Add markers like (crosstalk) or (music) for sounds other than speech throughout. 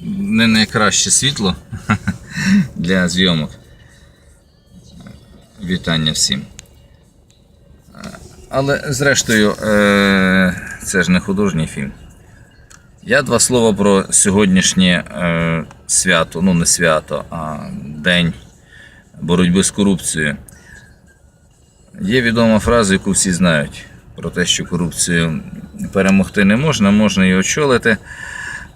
не найкраще світло (laughs) для зйомок. Вітання всім. Але зрештою, е, це ж не художній фільм. Я два слова про сьогоднішнє е, свято, ну не свято, а День боротьби з корупцією. Є відома фраза, яку всі знають про те, що корупцію перемогти не можна, можна її очолити.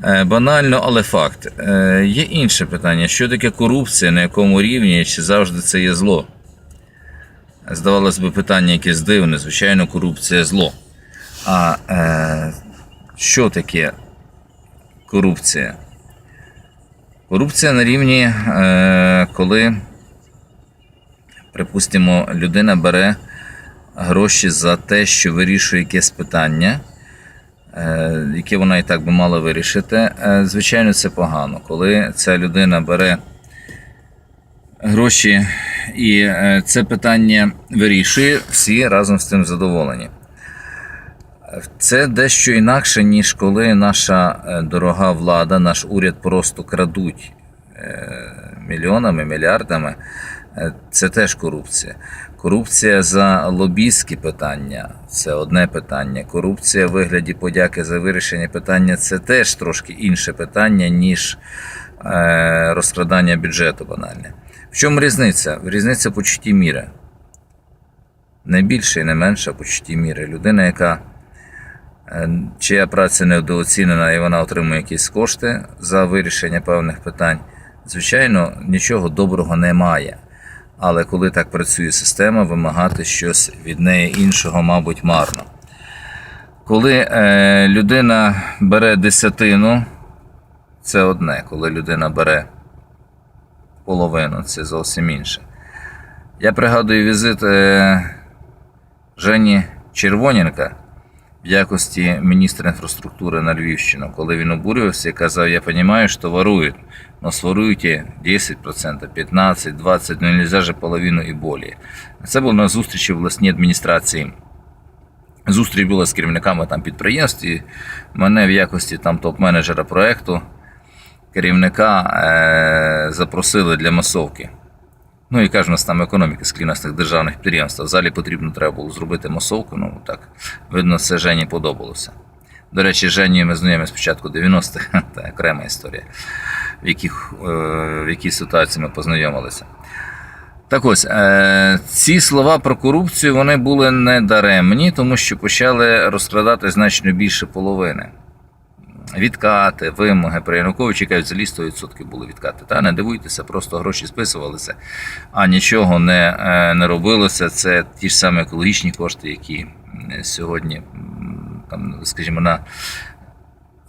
Е, Банально, але факт. Е, Є інше питання: що таке корупція, на якому рівні, чи завжди це є зло? Здавалось би, питання якесь дивне, звичайно, корупція зло. А е, що таке корупція? Корупція на рівні, е, коли, припустимо, людина бере гроші за те, що вирішує якесь питання, яке вона і так би мала вирішити. Е, Звичайно, це погано. Коли ця людина бере гроші і е, це питання вирішує, всі разом з тим задоволені. Це дещо інакше, ніж коли наша е, дорога влада, наш уряд просто крадуть е, мільйонами, мільярдами. Е, Це теж корупція. Корупція за лобістські питання це одне питання. Корупція в вигляді подяки за вирішення питання це теж трошки інше питання, ніж е, розкрадання бюджету банальне. В чому різниця? Різниця почутті міри. Не більше і не менше почутті міри. Людина, яка е, чия праця недооцінена і вона отримує якісь кошти за вирішення певних питань, звичайно, нічого доброго немає. Але коли так працює система, вимагати щось від неї іншого, мабуть, марно. Коли е, людина бере десятину, це одне. Коли людина бере половину, це зовсім інше. Я пригадую візит е, Жені Червоненка в якості міністра інфраструктури на Львівщину, коли він обурювався і казав, я розумію, що ворують, но своруйте 10%, 15%, 20%, ну нельзя же половину і более. Це було на зустрічі власній адміністрації. Зустріч була з керівниками там підприємств, і мене в якості там топ-менеджера проекту керівника е, запросили для масовки. Ну і кажуть, у нас там економіка з клінасних державних підприємств. В залі потрібно треба було зробити масовку. Ну так, видно, це Жені подобалося. До речі, з Женєю ми знайомі спочатку 90-х, це (laughs) окрема історія, в, яких, е, в якій ситуації ми познайомилися. Так ось, е, ці слова про корупцію вони були не даремні, тому що почали розкрадати значно більше половини. Відкати, вимоги при Януковичі кажуть, взагалі 100% були відкати. Та не дивуйтеся, просто гроші списувалися, а нічого не, е, не робилося. Це ті ж самі екологічні кошти, які сьогодні, там, скажімо, на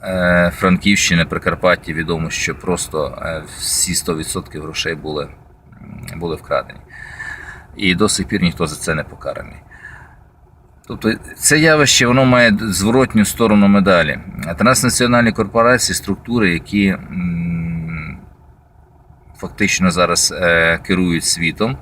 е, Франківщині, Прикарпатті відомо, що просто е, всі 100% грошей були, були вкрадені. І до сих пір ніхто за це не покараний. Тобто це явище воно має зворотню сторону медалі. Транснаціональні корпорації, структури, які фактично зараз е, керують світом,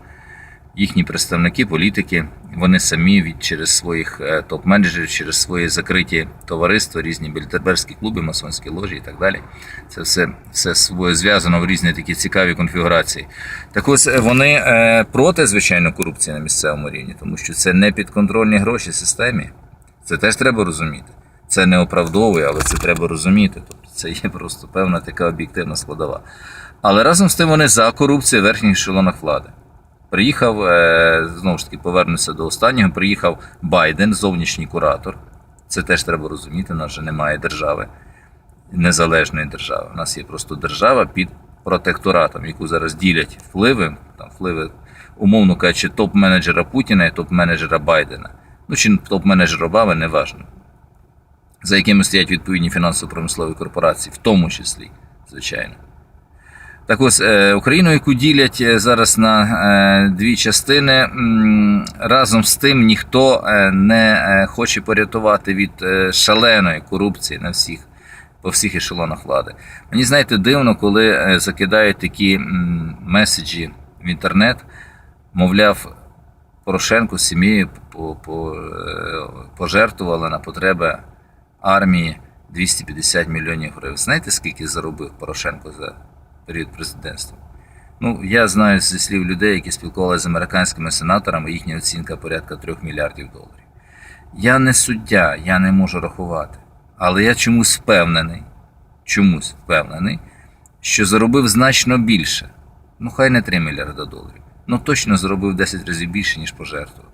їхні представники, політики, вони самі від через своїх е, топ-менеджерів, через свої закриті товариства, різні білітерберські клуби, масонські ложі і так далі. Це все, все своє зв'язано в різні такі цікаві конфігурації. Так ось е, вони е, проти, звичайно, корупції на місцевому рівні, тому що це не підконтрольні гроші системі. Це теж треба розуміти. Це не оправдовує, але це треба розуміти. Тобто це є просто певна така об'єктивна складова. Але разом з тим вони за корупцію в верхніх ешелонах влади. Приїхав, е, знову ж таки, повернуся до останнього. Приїхав Байден, зовнішній куратор. Це теж треба розуміти. У нас же немає держави, незалежної держави. У нас є просто держава під протекторатом, яку зараз ділять впливи, там впливи, умовно кажучи, топ-менеджера Путіна і топ-менеджера Байдена. Ну чи топ-менеджера Обами, неважно. За якими стоять відповідні фінансово-промислові корпорації, в тому числі, звичайно. Так ось е, Україну, яку ділять е, зараз на е, дві частини, разом з тим ніхто не хоче порятувати від шаленої корупції на всіх, по всіх ешелонах влади. Мені знаєте, дивно, коли закидають такі меседжі в інтернет, мовляв, Порошенко з сім'єю по- по- пожертвували на потреби армії 250 мільйонів гривень. Знаєте, скільки заробив Порошенко за період президентства? Ну, я знаю зі слів людей, які спілкувалися з американськими сенаторами, їхня оцінка порядка 3 мільярдів доларів. Я не суддя, я не можу рахувати. Але я чомусь впевнений, чомусь впевнений, що заробив значно більше. Ну, хай не 3 мільярда доларів. Ну точно заробив 10 разів більше, ніж пожертвував.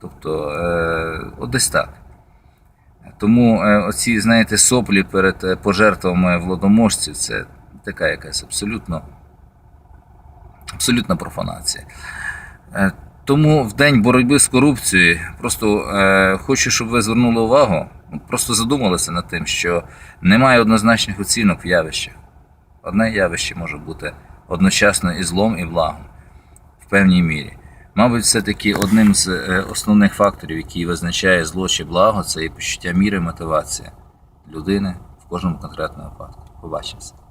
Тобто, е, от десь так. Тому е, оці, знаєте, соплі перед е, пожертвами владоможців це така якась абсолютно, абсолютна профанація. Е, Тому в день боротьби з корупцією просто е, хочу, щоб ви звернули увагу, ну, просто задумалися над тим, що немає однозначних оцінок в явищах. Одне явище може бути одночасно і злом, і благом в певній мірі. Мабуть, все-таки одним з е, основних факторів, який визначає зло чи благо, це і почуття міри і мотивація людини в кожному конкретному випадку. Побачимося.